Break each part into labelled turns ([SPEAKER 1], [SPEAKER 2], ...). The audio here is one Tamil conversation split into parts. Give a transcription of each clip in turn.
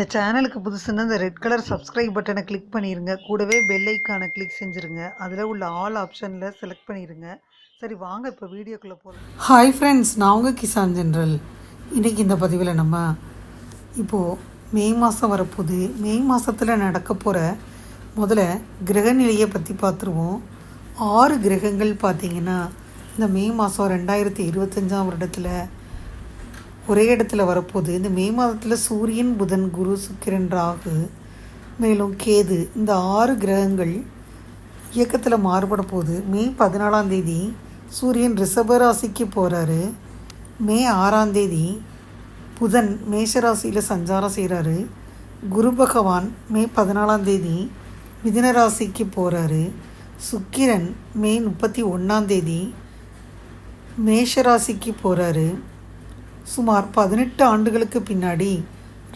[SPEAKER 1] இந்த சேனலுக்கு புதுசுன்னா இந்த ரெட் கலர் சப்ஸ்கிரைப் பட்டனை கிளிக் பண்ணிடுங்க கூடவே பெல் ஐக்கானை கிளிக் செஞ்சுருங்க. அதில் உள்ள ஆல் ஆப்ஷனில் செலக்ட் பண்ணிடுங்க சரி வாங்க இப்போ வீடியோக்குள்ளே போகலாம்
[SPEAKER 2] ஹாய் ஃப்ரெண்ட்ஸ் நான் உங்கள் கிசான் ஜென்ரல். இன்றைக்கி இந்த பதிவில் நம்ம இப்போது மே மாதம் வரப்போகுது. மே மாதத்தில் நடக்க போகிற முதல்ல கிரகநிலையை பற்றி பார்த்துருவோம் ஆறு கிரகங்கள் பார்த்தீங்கன்னா இந்த மே மாதம் ரெண்டாயிரத்தி இருபத்தஞ்சாம் வருடத்தில் ஒரே இடத்துல வரப்போகுது. இந்த மே மாதத்தில் சூரியன் புதன் குரு சுக்கிரன் ராகு மேலும் கேது இந்த ஆறு கிரகங்கள் இயக்கத்தில் மாறுபட போகுது. மே பதினாலாம் தேதி சூரியன் ரிஷபராசிக்கு போகிறாரு மே ஆறாம் தேதி புதன் மேஷராசியில் சஞ்சாரம் செய்கிறாரு குரு பகவான் மே பதினாலாம் தேதி மிதுன ராசிக்கு போகிறாரு சுக்கிரன் மே முப்பத்தி ஒன்றாம் தேதி மேஷராசிக்கு போகிறாரு சுமார் பதினெட்டு ஆண்டுகளுக்கு பின்னாடி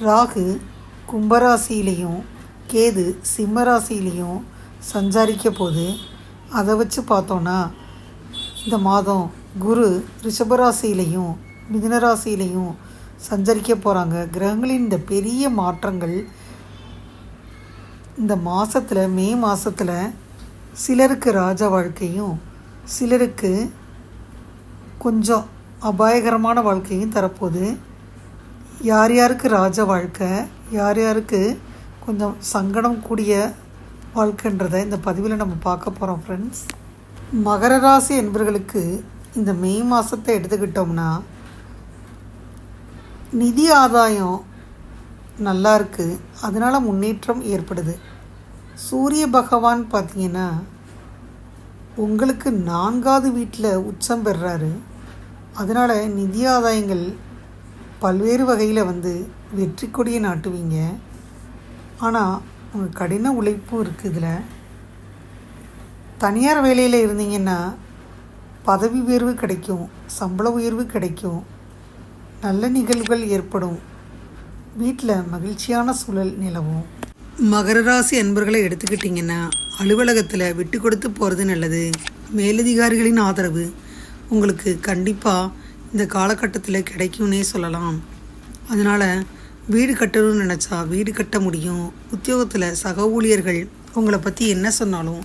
[SPEAKER 2] ராகு கும்பராசியிலையும் கேது சிம்மராசியிலையும் சஞ்சாரிக்க போது அதை வச்சு பார்த்தோன்னா இந்த மாதம் குரு ரிஷபராசியிலையும் மிதுனராசியிலையும் சஞ்சரிக்க போகிறாங்க கிரகங்களின் இந்த பெரிய மாற்றங்கள் இந்த மாதத்தில் மே மாதத்தில் சிலருக்கு ராஜ வாழ்க்கையும் சிலருக்கு கொஞ்சம் அபாயகரமான வாழ்க்கையும் தரப்போகுது. யார் யாருக்கு ராஜ வாழ்க்கை யார் யாருக்கு கொஞ்சம் சங்கடம் கூடிய வாழ்க்கைன்றதை இந்த பதிவில் நம்ம பார்க்க போகிறோம் ஃப்ரெண்ட்ஸ் மகர ராசி என்பவர்களுக்கு இந்த மே மாதத்தை எடுத்துக்கிட்டோம்னா நிதி ஆதாயம் நல்லா இருக்குது அதனால் முன்னேற்றம் ஏற்படுது. சூரிய பகவான் பார்த்தீங்கன்னா உங்களுக்கு நான்காவது வீட்டில் உச்சம் பெறுறாரு அதனால் நிதி ஆதாயங்கள் பல்வேறு வகையில் வந்து வெற்றி கொடியை நாட்டுவீங்க. ஆனால் உங்கள் கடின உழைப்பும் இருக்குது இதில். தனியார் வேலையில் இருந்தீங்கன்னா பதவி உயர்வு கிடைக்கும் சம்பள உயர்வு கிடைக்கும் நல்ல நிகழ்வுகள் ஏற்படும். வீட்டில் மகிழ்ச்சியான சூழல் நிலவும். மகர ராசி அன்பர்களை எடுத்துக்கிட்டிங்கன்னா அலுவலகத்தில் விட்டு கொடுத்து போகிறது நல்லது. மேலதிகாரிகளின் ஆதரவு உங்களுக்கு கண்டிப்பாக இந்த காலகட்டத்தில் கிடைக்கும்னே சொல்லலாம். அதனால் வீடு கட்டணும்னு நினச்சா வீடு கட்ட முடியும். உத்தியோகத்தில் சக ஊழியர்கள் உங்களை பற்றி என்ன சொன்னாலும்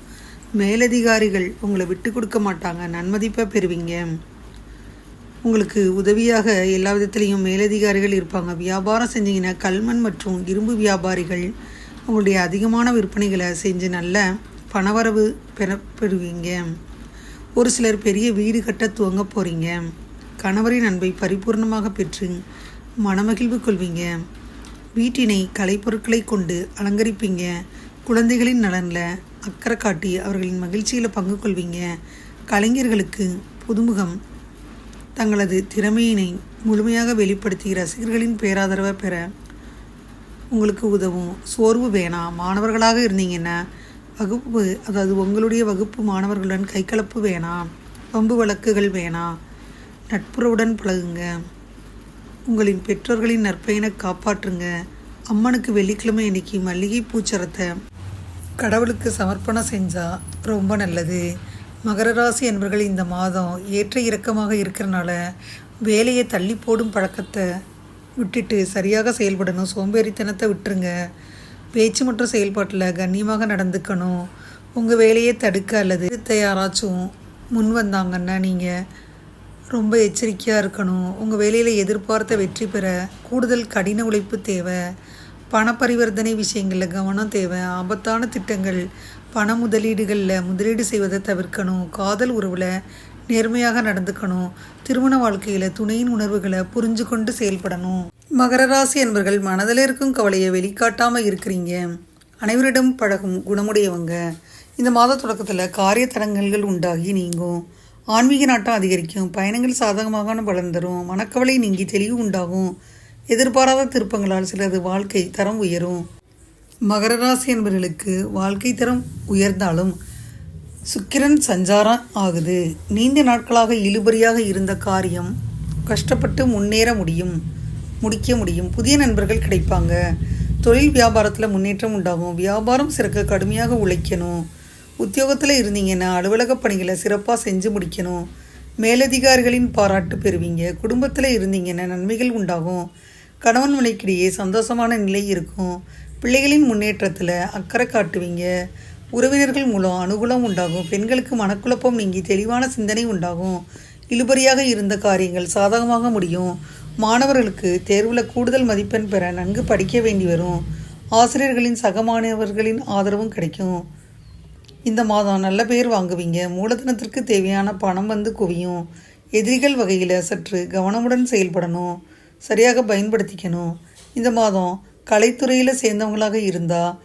[SPEAKER 2] மேலதிகாரிகள் உங்களை விட்டு கொடுக்க மாட்டாங்க. நன்மதிப்பாக பெறுவீங்க. உங்களுக்கு உதவியாக எல்லா விதத்துலேயும் மேலதிகாரிகள் இருப்பாங்க. வியாபாரம் செஞ்சீங்கன்னா கல்மண் மற்றும் இரும்பு வியாபாரிகள் உங்களுடைய அதிகமான விற்பனைகளை செஞ்சு நல்ல பணவரவு பெற பெறுவீங்க. ஒரு சிலர் பெரிய வீடு கட்ட துவங்க போகிறீங்க கணவரின் அன்பை பரிபூர்ணமாக பெற்று மனமகிழ்வு கொள்வீங்க. வீட்டினை கலைப்பொருட்களை கொண்டு அலங்கரிப்பீங்க. குழந்தைகளின் நலனில் அக்கறை காட்டி அவர்களின் மகிழ்ச்சியில் பங்கு கொள்வீங்க. கலைஞர்களுக்கு புதுமுகம். தங்களது திறமையினை முழுமையாக வெளிப்படுத்தி ரசிகர்களின் பேராதரவை பெற உங்களுக்கு உதவும். சோர்வு வேணாம். மாணவர்களாக இருந்தீங்கன்னா வகுப்பு அதாவது உங்களுடைய வகுப்பு மாணவர்களுடன் கைகலப்பு வேணாம் வம்பு வழக்குகள் வேணாம் நட்புறவுடன் பழகுங்க. உங்களின் பெற்றோர்களின் நற்பெயனை காப்பாற்றுங்க. அம்மனுக்கு வெள்ளிக்கிழமை இன்னைக்கு மல்லிகை பூச்சரத்தை கடவுளுக்கு சமர்ப்பணம் செஞ்சால் ரொம்ப நல்லது. மகர ராசி என்பவர்கள் இந்த மாதம் ஏற்ற இறக்கமாக இருக்கிறனால வேலையை தள்ளி போடும் பழக்கத்தை விட்டுட்டு சரியாக செயல்படணும். சோம்பேறித்தனத்தை விட்டுருங்க. பேச்சு மற்றும் செயல்பாட்டில் கண்ணியமாக நடந்துக்கணும். உங்கள் வேலையை தடுக்க அல்லது திருத்த யாராச்சும் முன் வந்தாங்கன்னா நீங்கள் ரொம்ப எச்சரிக்கையாக இருக்கணும். உங்கள் வேலையில் எதிர்பார்த்த வெற்றி பெற கூடுதல் கடின உழைப்பு தேவை. பண பரிவர்த்தனை விஷயங்களில் கவனம் தேவை. ஆபத்தான திட்டங்கள் பண முதலீடுகளில் முதலீடு செய்வதை தவிர்க்கணும். காதல் உறவில் நேர்மையாக நடந்துக்கணும். திருமண வாழ்க்கையில் துணையின் உணர்வுகளை புரிஞ்சு கொண்டு செயல்படணும். மகர ராசி என்பர்கள் மனதில் இருக்கும் கவலையை வெளிக்காட்டாமல் இருக்கிறீங்க. அனைவரிடம் பழகும் குணமுடையவங்க. இந்த மாத தொடக்கத்தில் காரிய தடங்கல்கள் உண்டாகி நீங்கும். ஆன்மீக நாட்டம் அதிகரிக்கும். பயணங்கள் சாதகமாக பலன் தரும். மனக்கவலை நீங்கி தெளிவு உண்டாகும். எதிர்பாராத திருப்பங்களால் சிலது வாழ்க்கை தரம் உயரும். மகர ராசி என்பவர்களுக்கு வாழ்க்கை தரம் உயர்ந்தாலும் சுக்கிரன் சஞ்சாரம் ஆகுது. நீண்ட நாட்களாக இழுபறியாக இருந்த காரியம் கஷ்டப்பட்டு முன்னேற முடியும். முடிக்க முடியும். புதிய நண்பர்கள் கிடைப்பாங்க. தொழில் வியாபாரத்தில் முன்னேற்றம் உண்டாகும். வியாபாரம் சிறக்க கடுமையாக உழைக்கணும். உத்தியோகத்தில் இருந்தீங்கன்னா அலுவலக பணிகளை சிறப்பாக செஞ்சு முடிக்கணும். மேலதிகாரிகளின் பாராட்டு பெறுவீங்க. குடும்பத்தில் இருந்தீங்கன்னா நன்மைகள் உண்டாகும். கணவன் மனைக்கிடையே சந்தோஷமான நிலை இருக்கும். பிள்ளைகளின் முன்னேற்றத்தில் அக்கறை காட்டுவீங்க. உறவினர்கள் மூலம் அனுகூலம் உண்டாகும். பெண்களுக்கு மனக்குழப்பம் நீங்கி தெளிவான சிந்தனை உண்டாகும். இழுபறியாக இருந்த காரியங்கள் சாதகமாக முடியும். மாணவர்களுக்கு தேர்வில் கூடுதல் மதிப்பெண் பெற நன்கு படிக்க வேண்டி வரும். ஆசிரியர்களின் சக மாணவர்களின் ஆதரவும் கிடைக்கும். இந்த மாதம் நல்ல பேர் வாங்குவீங்க. மூலதனத்திற்கு தேவையான பணம் வந்து குவியும். எதிரிகள் வகையில் சற்று கவனமுடன் செயல்படணும். சரியாக பயன்படுத்திக்கணும். இந்த மாதம் கலைத்துறையில் சேர்ந்தவங்களாக இருந்தால்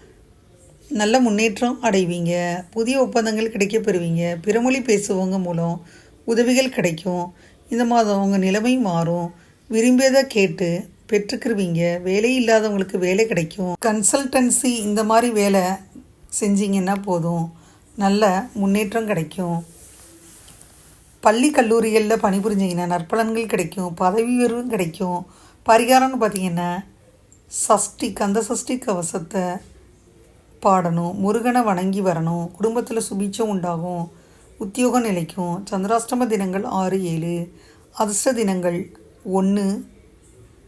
[SPEAKER 2] நல்ல முன்னேற்றம் அடைவீங்க. புதிய ஒப்பந்தங்கள் கிடைக்க பெறுவீங்க. பிறமொழி பேசுவவங்க மூலம் உதவிகள் கிடைக்கும். இந்த மாதம் உங்கள் நிலைமை மாறும். விரும்பியதை கேட்டு பெற்றுக்கிருவீங்க. வேலை இல்லாதவங்களுக்கு வேலை கிடைக்கும். கன்சல்டன்சி இந்த மாதிரி வேலை செஞ்சீங்கன்னா போதும். நல்ல முன்னேற்றம் கிடைக்கும். பள்ளி கல்லூரிகளில் பணிபுரிஞ்சிங்கன்னா நற்பலன்கள் கிடைக்கும். பதவி உயர்வும் கிடைக்கும். பரிகாரம்னு பார்த்தீங்கன்னா சஷ்டி கந்த சஷ்டி கவசத்தை பாடணும். முருகனை வணங்கி வரணும். குடும்பத்தில் சுபீட்சம் உண்டாகும். உத்தியோகம் நிலைக்கும். சந்திராஷ்டம தினங்கள் ஆறு ஏழு. அதிர்ஷ்ட தினங்கள் ஒன்று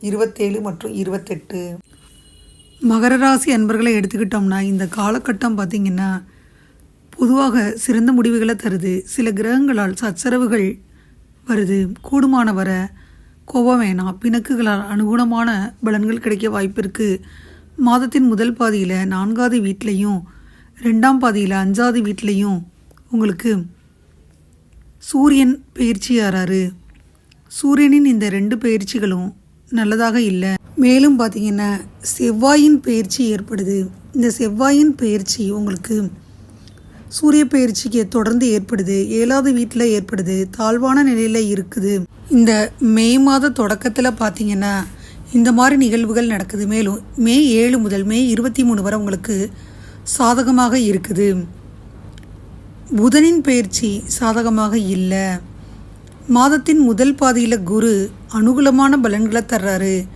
[SPEAKER 2] இருபத்தேழு மற்றும் இருபத்தெட்டு. மகர ராசி அன்பர்களை எடுத்துக்கிட்டோம்னா இந்த காலகட்டம் பார்த்திங்கன்னா பொதுவாக சிறந்த முடிவுகளை தருது. சில கிரகங்களால் சச்சரவுகள் வருது. கூடுமான வர கோபம் வேணாம். பிணக்குகளால் அனுகுணமான பலன்கள் கிடைக்க வாய்ப்பு இருக்குது மாதத்தின் முதல் பாதியில் நான்காவது வீட்லேயும் ரெண்டாம் பாதியில் அஞ்சாவது வீட்லேயும் உங்களுக்கு சூரியன் பயிற்சி சூரியனின் இந்த ரெண்டு பயிற்சிகளும் நல்லதாக இல்லை. மேலும் பார்த்தீங்கன்னா செவ்வாயின் பயிற்சி ஏற்படுது. இந்த செவ்வாயின் பயிற்சி உங்களுக்கு சூரிய பயிற்சிக்கு தொடர்ந்து ஏற்படுது. ஏழாவது வீட்டில் ஏற்படுது. தாழ்வான நிலையில் இருக்குது. இந்த மே மாத தொடக்கத்தில் பார்த்தீங்கன்னா இந்த மாதிரி நிகழ்வுகள் நடக்குது. மேலும் மே ஏழு முதல் மே இருபத்தி மூணு வரை உங்களுக்கு சாதகமாக இருக்குது. புதனின் பயிற்சி சாதகமாக இல்லை. மாதத்தின் முதல் பாதியில் குரு அனுகூலமான பலன்களை தர்றாரு.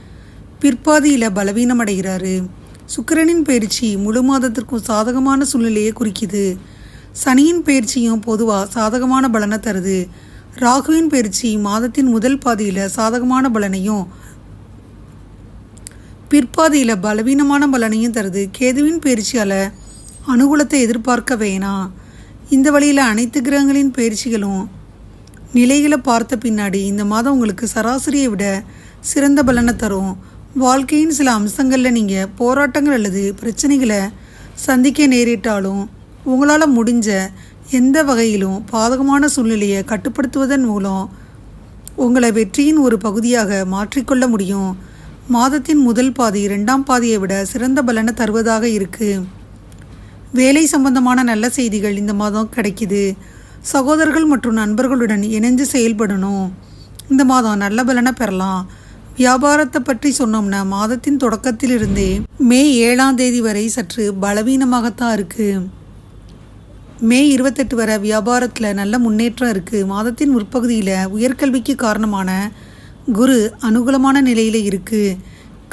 [SPEAKER 2] பிற்பாதியில் பலவீனம் அடைகிறாரு சுக்கிரனின் பயிற்சி முழு மாதத்திற்கும் சாதகமான சூழ்நிலையை குறிக்குது. சனியின் பயிற்சியும் பொதுவாக சாதகமான பலனை தருது. ராகுவின் பயிற்சி மாதத்தின் முதல் பாதியில் சாதகமான பலனையும் பிற்பாதியில் பலவீனமான பலனையும் தருது. கேதுவின் பயிற்சியால் அனுகூலத்தை எதிர்பார்க்க வேணாம். இந்த வழியில் அனைத்து கிரகங்களின் பயிற்சிகளும் நிலைகளை பார்த்த பின்னாடி இந்த மாதம் உங்களுக்கு சராசரியை விட சிறந்த பலனை தரும். வாழ்க்கையின் சில அம்சங்களில் நீங்கள் போராட்டங்கள் அல்லது பிரச்சனைகளை சந்திக்க நேரிட்டாலும் உங்களால் முடிஞ்ச எந்த வகையிலும் பாதகமான சூழ்நிலையை கட்டுப்படுத்துவதன் மூலம் உங்களை வெற்றியின் ஒரு பகுதியாக மாற்றிக்கொள்ள முடியும். மாதத்தின் முதல் பாதி இரண்டாம் பாதியை விட சிறந்த பலனை தருவதாக இருக்குது வேலை சம்பந்தமான நல்ல செய்திகள் இந்த மாதம் கிடைக்குது. சகோதரர்கள் மற்றும் நண்பர்களுடன் இணைஞ்சு செயல்படணும். இந்த மாதம் நல்ல பலனை பெறலாம். வியாபாரத்தை பற்றி சொன்னோம்னா மாதத்தின் தொடக்கத்திலிருந்தே மே ஏழாம் தேதி வரை சற்று பலவீனமாகத்தான் இருக்குது மே இருபத்தெட்டு வரை வியாபாரத்தில் நல்ல முன்னேற்றம் இருக்குது மாதத்தின் முற்பகுதியில் உயர்கல்விக்கு காரணமான குரு அனுகூலமான நிலையில் இருக்குது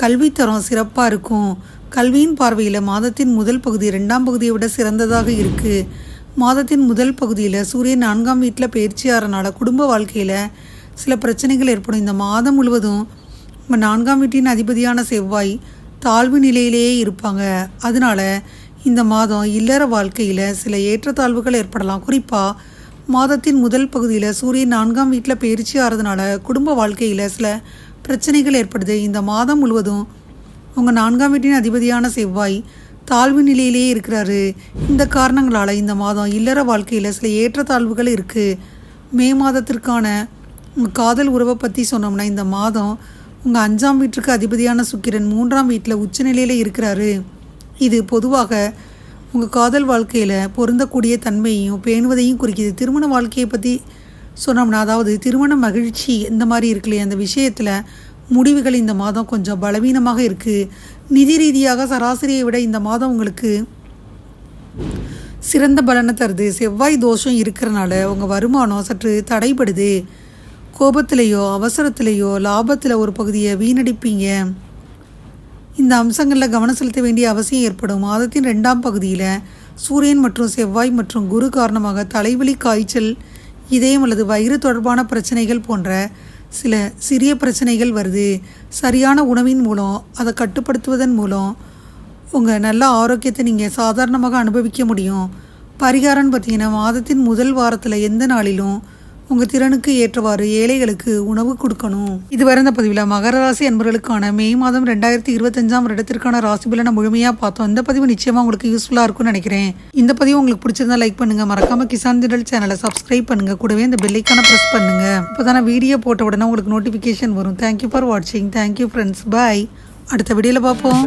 [SPEAKER 2] கல்வித்தரம் சிறப்பாக இருக்கும். கல்வியின் பார்வையில் மாதத்தின் முதல் பகுதி ரெண்டாம் பகுதியை விட சிறந்ததாக இருக்குது மாதத்தின் முதல் பகுதியில் சூரியன் நான்காம் வீட்டில் பயிற்சியாகிறனால குடும்ப வாழ்க்கையில் சில பிரச்சனைகள் ஏற்படும். இந்த மாதம் முழுவதும் நம்ம நான்காம் வீட்டின் அதிபதியான செவ்வாய் தாழ்வு நிலையிலேயே இருப்பாங்க. அதனால இந்த மாதம் இல்லற வாழ்க்கையில் சில ஏற்றத்தாழ்வுகள் ஏற்படலாம். குறிப்பாக மாதத்தின் முதல் பகுதியில் சூரியன் நான்காம் வீட்டில் பயிற்சி ஆகிறதுனால குடும்ப வாழ்க்கையில் சில பிரச்சனைகள் ஏற்படுது. இந்த மாதம் முழுவதும் உங்கள் நான்காம் வீட்டின் அதிபதியான செவ்வாய் தாழ்வு நிலையிலேயே இருக்கிறாரு. இந்த காரணங்களால் இந்த மாதம் இல்லற வாழ்க்கையில் சில ஏற்றத்தாழ்வுகள் இருக்குது மே மாதத்திற்கான உங்கள் காதல் உறவை பற்றி சொன்னோம்னா இந்த மாதம் உங்கள் அஞ்சாம் வீட்டுக்கு அதிபதியான சுக்கிரன் மூன்றாம் வீட்டில் உச்சநிலையில் இருக்கிறாரு. இது பொதுவாக உங்கள் காதல் வாழ்க்கையில் பொருந்தக்கூடிய தன்மையையும் பேணுவதையும் குறிக்கிது. திருமண வாழ்க்கையை பற்றி சொன்னோம்னா அதாவது திருமண மகிழ்ச்சி இந்த மாதிரி இருக்கு இல்லையா? அந்த விஷயத்தில் முடிவுகள் இந்த மாதம் கொஞ்சம் பலவீனமாக இருக்குது நிதி ரீதியாக சராசரியை விட இந்த மாதம் உங்களுக்கு சிறந்த பலனை தருது. செவ்வாய் தோஷம் இருக்கிறனால உங்கள் வருமானம் சற்று தடைபடுது. கோபத்திலேயோ அவசரத்திலேயோ லாபத்தில் ஒரு பகுதியை வீணடிப்பீங்க. இந்த அம்சங்களில் கவனம் செலுத்த வேண்டிய அவசியம் ஏற்படும். மாதத்தின் ரெண்டாம் பகுதியில் சூரியன் மற்றும் செவ்வாய் மற்றும் குரு காரணமாக தலைவலி காய்ச்சல் இதயம் அல்லது வயிறு தொடர்பான பிரச்சனைகள் போன்ற சில சிறிய பிரச்சனைகள் வருது. சரியான உணவின் மூலம் அதை கட்டுப்படுத்துவதன் மூலம் உங்கள் நல்ல ஆரோக்கியத்தை நீங்கள் சாதாரணமாக அனுபவிக்க முடியும். பரிகாரம்னு பார்த்தீங்கன்னா மாதத்தின் முதல் வாரத்தில் எந்த நாளிலும் உங்கள் திறனுக்கு ஏற்றவாறு ஏழைகளுக்கு உணவு கொடுக்கணும். இதுவரை இந்த பதிவில் மகர ராசி அன்பர்களுக்கான மே மாதம் ரெண்டாயிரத்தி இருபத்தஞ்சாம் வருடத்திற்கான ராசி பலனை முழுமையாக பார்த்தோம் இந்த பதிவு நிச்சயமாக உங்களுக்கு யூஸ்ஃபுல்லாக இருக்கும்னு நினைக்கிறேன். இந்த பதிவு உங்களுக்கு பிடிச்சிருந்தா லைக் பண்ணுங்கள் மறக்காமல் கிசான் திடல் சேனலை சப்ஸ்கிரைப் பண்ணுங்கள் கூடவே இந்த பெல்லைக்கான ப்ரெஸ் பண்ணுங்கள் இப்போ தானே வீடியோ போட்ட உடனே உங்களுக்கு நோட்டிஃபிகேஷன் வரும். தேங்க்யூ ஃபார் வாட்சிங் தேங்க்யூ ஃப்ரெண்ட்ஸ் பாய் அடுத்த வீடியோவில் பார்ப்போம்.